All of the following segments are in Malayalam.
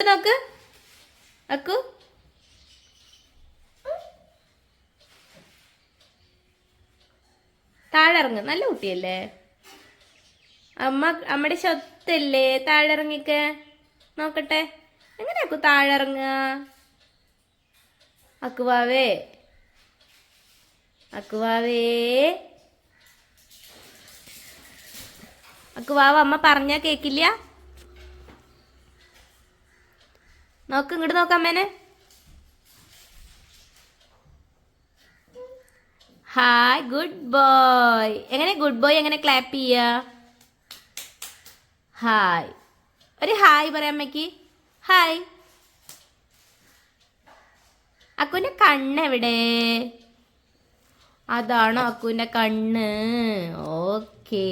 നോക്ക്. അക്കു. താഴെ ഇറങ്ങ് നല്ല കുട്ടിയല്ലേ? അമ്മ അമ്മയുടെ ശത്തല്ലേ താഴെ ഇറങ്ങിക്ക് നോക്കട്ടെ. എങ്ങനെ അക്കു താഴെ ഇറങ്ങുക അക്കുവാവേ അക്കുവാവേ അക്കുവാവ അമ്മ പറഞ്ഞാ കേക്കില്ല? നോക്ക് ഇങ്ങോട്ട് നോക്കാം അമ്മേനെ. ഹായ് ഗുഡ് ബോയ് എങ്ങനെ ഗുഡ് ബോയ് എങ്ങനെ ക്ലാപ്പ് ചെയ്യുക ഹായ് ഒരു ഹായ് പറയാം അമ്മയ്ക്ക്. ഹായ് കണ്ണ് എവിടെ? അതാണോ അക്കുവിന്റെ കണ്ണ്. ഓക്കേ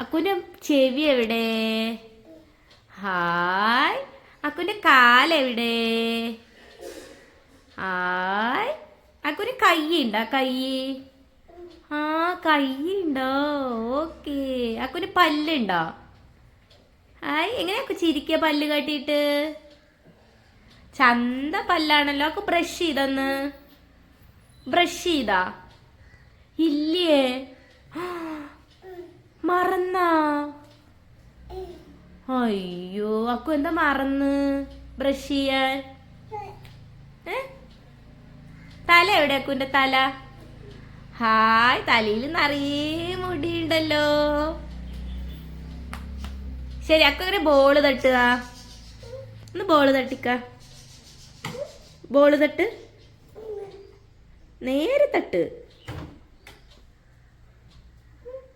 അക്കുവിന്റെ ചെവി എവിടെ ഹായ് അക്കുവിന്റെ കാലെവിടെ ആയ് അക്കൊരു കയ്യുണ്ട് ആ ആ കയ്യുണ്ടോ ഓക്കെ. അക്കുവിന് പല്ലുണ്ടോ? ആയ് എങ്ങനെയാ ചിരിക്കുക പല്ല് കാട്ടിയിട്ട്? ചന്ത പല്ലാണല്ലോ അക്ക് ബ്രഷ് ചെയ്തെന്ന്. ബ്രഷ് ചെയ്താ? ഇല്ലേ? മറന്നാ? അയ്യോ അക്കു എന്താ മറന്ന്? ബ്രഷ് ചെയ്യാൻ തല എവിടെ? അക്കുന്റെ തല. ഹായ് തലയിൽ നിറയെ മുടിയുണ്ടല്ലോ. ശരി അക്കു അങ്ങനെ ബോൾ തട്ടുക. ഒന്ന് ബോൾ തട്ടിക്ക. ബോൾ തട്ട്. നേരെ തട്ട്.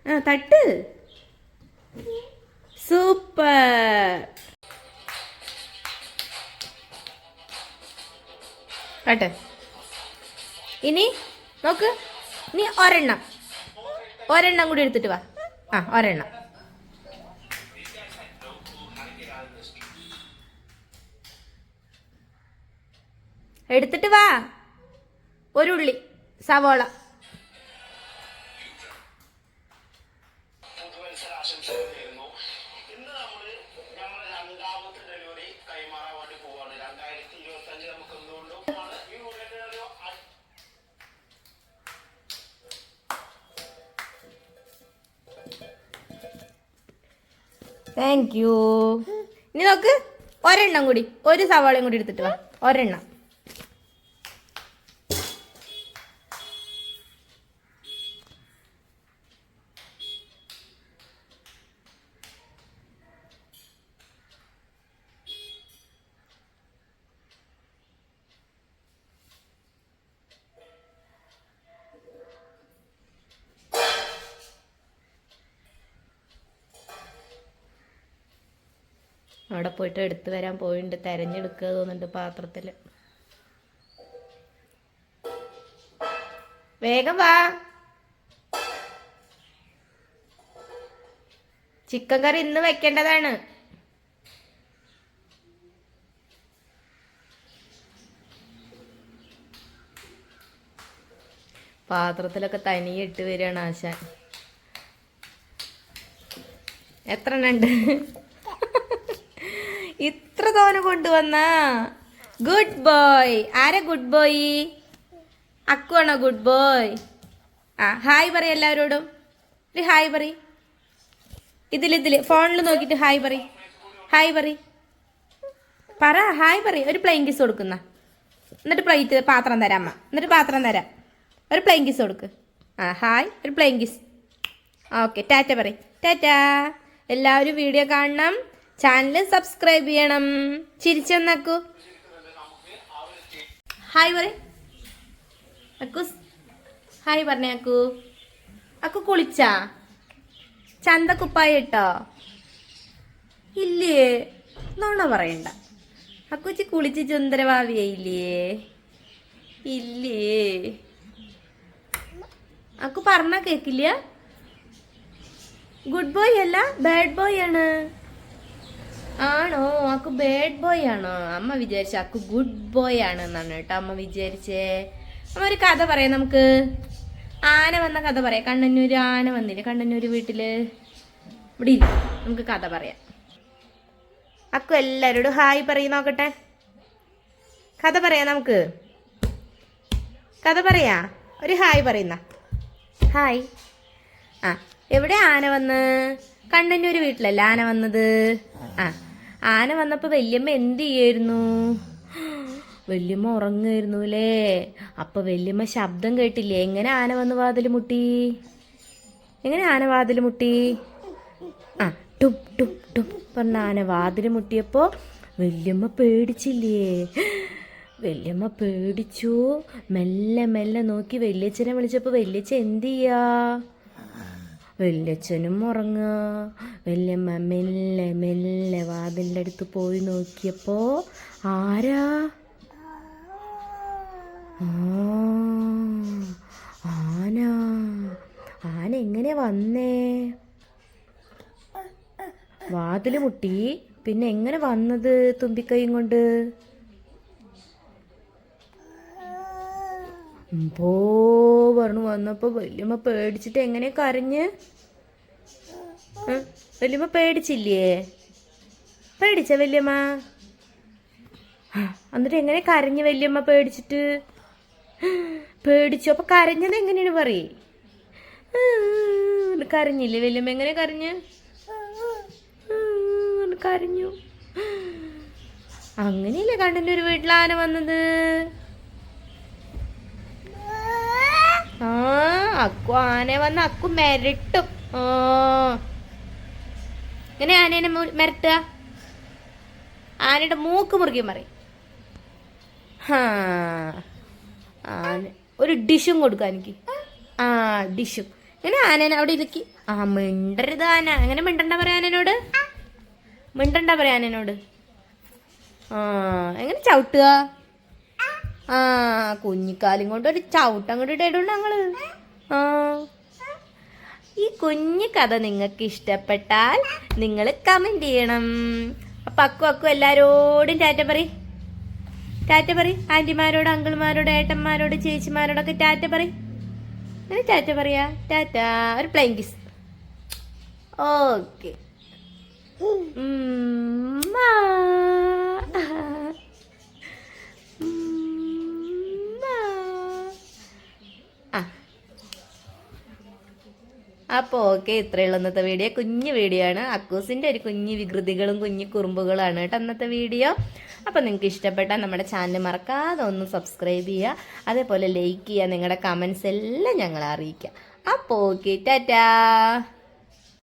ആ തട്ട്. സൂപ്പർ ആട്ടെ ഇനി നോക്ക് ഇനി ഒരെണ്ണം. ഒരെണ്ണം കൂടി എടുത്തിട്ട് വാ. ആ ഒരെണ്ണം. എടുത്തിട്ട് വാ. ഒരുള്ളി സവോള. താങ്ക് യു ഇനി നോക്ക് ഒരെണ്ണം കൂടി. ഒരു സവാളയും കൂടി എടുത്തിട്ട് വാ. ഒരെണ്ണം. അവിടെ പോയിട്ട് എടുത്തു വരാൻ പോയിണ്ട്. തെരഞ്ഞെടുക്കുക തോന്നുന്നുണ്ട് പാത്രത്തിൽ വേഗം വാ. ചിക്കൻ കറി ഇന്ന് വെക്കേണ്ടതാണ്. പാത്രത്തിലൊക്കെ തനിയെ ഇട്ട് വരികയാണ് ആശാൻ. എത്ര എണ്ണം ഉണ്ട് ഇത്ര തോന്നു കൊണ്ടുവന്ന? ഗുഡ് ബോയ് ആരാ ഗുഡ് ബോയ് അക്കുവാണോ ഗുഡ് ബോയ് ആ ഹായ് പറ എല്ലാവരോടും. ഒരു ഹായ് പറ ഇതിൽ ഇതിൽ ഫോണിൽ നോക്കിയിട്ട് ഹായ് പറ ഹായ് പറ പറ ഹായ് പറ ഒരു പ്ലെയിൻ കിസ് കൊടുക്കുന്ന. എന്നിട്ട് പ്ലേറ്റ് പാത്രം തരാം അമ്മ. എന്നിട്ട് പാത്രം തരാം. ഒരു പ്ലെയിൻ കിസ് കൊടുക്ക്. ആ ഹായ് ഒരു പ്ലെയിൻ കിസ് ഓക്കെ ടാറ്റ പറ ടാറ്റ. എല്ലാവരും വീഡിയോ കാണണം. ചാനൽ സബ്സ്ക്രൈബ് ചെയ്യണം. ചിരിച്ചെന്നക്കു. ഹായ് പറ ഹായ് പറഞ്ഞേ അക്കു. അക്കു കുളിച്ചാ? ചന്ത കുപ്പായ ഇട്ടോ? ഇല്ലേ? നോണ പറയണ്ട. അക്കുച്ചി കുളിച്ച് ചുന്ദരഭാവിയായില്ലേ ഇല്ലേ? അക്കു പറഞ്ഞ കേക്കില്ല? ഗുഡ് ബോയ് അല്ല ബാഡ് ബോയ് ആണ്. ആണോ? അക്കു ബേഡ് ബോയ് ആണോ? അമ്മ വിചാരിച്ച അക്കു ഗുഡ് ബോയ് ആണ് എന്നാണ് കേട്ടോ അമ്മ വിചാരിച്ചേ. അമ്മ ഒരു കഥ പറയാം നമുക്ക്. ആന വന്ന കഥ പറയാം. കണ്ണന്നൂര് ആന വന്നില്ലേ? കണ്ണന്നൂര് വീട്ടിൽ? ഇവിടെ നമുക്ക് കഥ പറയാം. അക്കു എല്ലാവരോടും ഹായ് പറയും നോക്കട്ടെ. കഥ പറയാം നമുക്ക്. കഥ പറയാ? ഒരു ഹായ് പറയുന്ന. ഹായ്. ആ എവിടെ ആന വന്ന്? കണ്ണന്നൂർ വീട്ടിലല്ല? ആന വന്നത്? ആ. ആന വന്നപ്പോൾ വല്യമ്മ എന്ത് ചെയ്യായിരുന്നു? വല്യമ്മ ഉറങ്ങുമായിരുന്നു അല്ലേ? അപ്പൊ വല്യമ്മ ശബ്ദം കേട്ടില്ലേ? എങ്ങനെ ആന വന്ന് വാതിൽ മുട്ടി? എങ്ങനെ ആന വാതിൽ മുട്ടി? ആ ടും ടും ടും പറഞ്ഞ ആന വാതിൽ മുട്ടിയപ്പോൾ വല്യമ്മ പേടിച്ചില്ലേ? വല്യമ്മ പേടിച്ചു. മെല്ലെ മെല്ലെ നോക്കി വല്യച്ഛനെ വിളിച്ചപ്പോൾ വല്യച്ഛൻ എന്ത് ചെയ്യാ? വല്യച്ഛനും ഉറങ്ങുക വല്യമ്മ മെല്ലെ മെല്ലെ വാതിലിന്റെ അടുത്ത് പോയി നോക്കിയപ്പോ ആരാ? ആന. ആന എങ്ങനെ വന്നേ? വാതിൽ മുട്ടി. പിന്നെ എങ്ങനെ വന്നത് തുമ്പിക്കൈയും കൊണ്ട്? പോ പറഞ്ഞു വന്നപ്പോ വല്യമ്മ പേടിച്ചിട്ട് എങ്ങനെ കരഞ്ഞ്? വല്യമ്മ പേടിച്ചില്ലേ? പേടിച്ച വല്യമ്മ? എന്നിട്ട് എങ്ങനെ കരഞ്ഞ് വല്യമ്മ പേടിച്ചിട്ട്? പേടിച്ചു. അപ്പൊ കരഞ്ഞത് എങ്ങനെയാണ് പറയേ? കരഞ്ഞില്ലേ വല്യമ്മ? എങ്ങനെ കരഞ്ഞ്? കരഞ്ഞു. അങ്ങനെയല്ലേ കണ്ണന്റെ ഒരു വീട്ടിൽ വന്നത്? ആ അക്കു ആന വന്ന് അക്കു മെരട്ടും. ആ. എങ്ങനെ ആനേനെ മെരട്ടുക? ആനയുടെ മൂക്ക് മുറുകി മറി ആന ഒരു ഡിഷും കൊടുക്കുക എനിക്ക് ആ ഡിഷും. ഇങ്ങനെ ആനേനെ അവിടെ ഇരിക്കി? ആ മിണ്ടരുത് ആന. എങ്ങനെ മിണ്ടണ്ട പറയാ ആനേനോട്? മിണ്ടണ്ട പറയാ ആനേനോട്? ആ എങ്ങനെ ചവിട്ടുക? ആ കുഞ്ഞിക്കാലും കൊണ്ട് ഒരു ചവിട്ടം കൊണ്ട് ഇടേണ്ടുണ്ട് ഞങ്ങൾ ആ ഈ കുഞ്ഞു കഥ നിങ്ങൾക്ക് ഇഷ്ടപ്പെട്ടാൽ നിങ്ങൾ കമന്റ് ചെയ്യണം അപ്പൊ അക്കു അക്കു എല്ലാരോടും ടാറ്റ പറ ടാറ്റ പറ ആന്റിമാരോട് അങ്കിൾമാരോട് ഏട്ടന്മാരോട് ചേച്ചിമാരോടൊക്കെ ടാറ്റ പറ അങ്ങനെ ടാറ്റ പറയാ ടാറ്റ ഒരു പ്ലെയിൻ കിസ് ഓക്കെ ആ അപ്പോൾ ഓക്കെ ഇത്രയുള്ള ഇന്നത്തെ വീഡിയോ. കുഞ്ഞു വീഡിയോ ആണ്. അക്കൂസിന്റെ ഒരു കുഞ്ഞു വികൃതികളും കുഞ്ഞു കുറുമ്പുകളാണ് കേട്ടോ അന്നത്തെ വീഡിയോ. അപ്പോൾ നിങ്ങൾക്ക് ഇഷ്ടപ്പെട്ടാൽ നമ്മുടെ ചാനൽ മറക്കാതെ ഒന്ന് സബ്സ്ക്രൈബ് ചെയ്യുക. അതേപോലെ ലൈക്ക് ചെയ്യുക. നിങ്ങളുടെ കമൻസ് എല്ലാം ഞങ്ങളെ അറിയിക്കുക. അപ്പോൾ ഓക്കെ ടാറ്റാ.